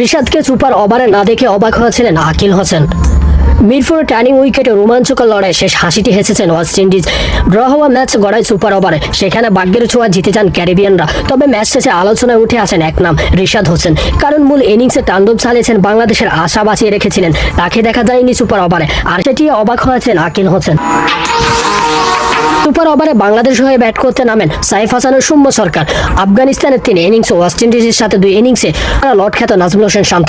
রিশাদকে super ওভারে না দেখে অবাক হয়েছিলেন আকিল হোসেন। মিরপুর টার্নিং উইকেটে রোমাঞ্চকর লড়াই শেষ হাসিটি হেসেছেন ওয়েস্ট ইন্ডিজ। ড্র হওয়া ম্যাচ গড়ায় সুপার ওভারে, সেখানে ভাগ্যের ছোঁয়া জিতে যান ক্যারিবিয়ানরা। তবে ম্যাচ শেষে আলোচনায় উঠে আসেন এক নাম, রিশাদ হোসেন। কারণ মূল ইনিংসে তাণ্ডব চালিয়েছেন বাংলাদেশের আশা বাঁচিয়ে রেখেছিলেন। তাকে দেখা যায়নি সুপার ওভারে, আর সেটি অবাক হয়েছেন আকিল হোসেন। সুপার ওভারে বাংলাদেশ হয়ে ব্যাট করতে নামেন সাইফ হাসানের সৌম্য সরকার। আফগানিস্তানের তিন ইনিংস ও ওয়েস্ট ইন্ডিজের সাথে দুই ইনিংসে লট খ্যাত নাজমুল হোসেন শান্ত।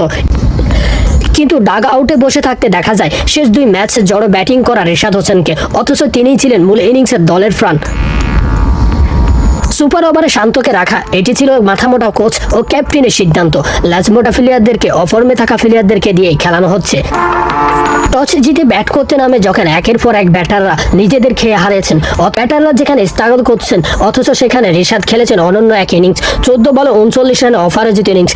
কিন্তু ডাগ আউটে বসে থাকতে দেখা যায়, শেষ দুই ম্যাচে জড়ো ব্যাটিং করা রেশাদ হোসেনকে, অথচ তিনিই ছিলেন মূল ইনিংসের দলের ফ্রান্ট সুপার ওভারে শান্তকে রাখা, এটি ছিল মাথামোটা কোচ ও ক্যাপ্টেনের সিদ্ধান্ত। লাজমোটা প্লেয়ারদেরকে অফর্মে থাকা প্লেয়ারদেরকে দিয়েই খেলানো হচ্ছে। টস জিতে ব্যাট করতে নামে যখন একের পর এক ব্যাটাররা নিজেদের খেয়ে হারিয়েছেন। ব্যাটাররা যেখানে স্ট্রাগল করছেন, অথচ সেখানে রিশাদ খেলেছেন অনন্য এক ইনিংস। চোদ্দ বলে উনচল্লিশ রানে অপরাজিত ইনিংস।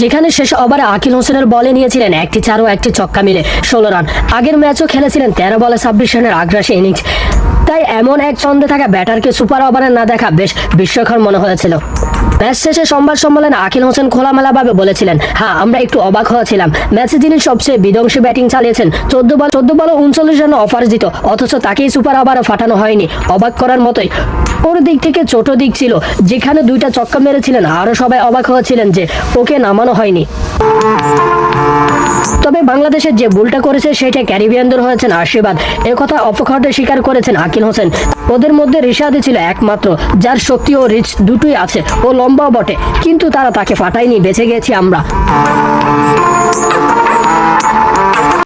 যেখানে শেষ ওভারে আকিল হোসেনের বলে নিয়েছিলেন একটি চার ও একটি ছক্কা মিলে ষোলো রান। আগের ম্যাচও খেলেছিলেন তেরো বলে ছাব্বিশ রানের আগ্রাসী ইনিংস। তাই এমন এক ছন্দে থাকা ব্যাটারকে সুপার ওভারে না দেখা বেশ বিস্ময়কর মনে হয়েছিল। ম্যাচ শেষে সংবাদ সম্মেলনে আকিল হোসেন খোলামেলাভাবে বলেছিলেন হ্যাঁ আমরা একটু অবাক হয়েছিলাম। ম্যাচে যিনি সবচেয়ে বিধ্বংসী ব্যাটিং চালিয়েছেন, চোদ্দ বল চোদ্দ বল উনচল্লিশ রানে অফার দিত, অথচ তাকেই সুপার ওভারে ফাটানো হয়নি। অবাক করার মতোই ওর দিক থেকে ছোট দিক ছিল। যেখানে দুইটা চক্কা মেরেছিলেন আরও সবাই অবাক হয়েছিলেন যে ওকে নামানো হয়নি। তবে বাংলাদেশের যে ভুলটা করেছে সেটা ক্যারিবিয়ানদের হয়েছেন আশীর্বাদ। কথা অপখটে স্বীকার করেছেন আকিল হোসেন। ওদের মধ্যে রিশাদি ছিল একমাত্র, যার শক্তি ও রিচ দুটোই আছে ও লম্বাও বটে, কিন্তু তারা তাকে ফাটায়নি, বেঁচে গেছি আমরা।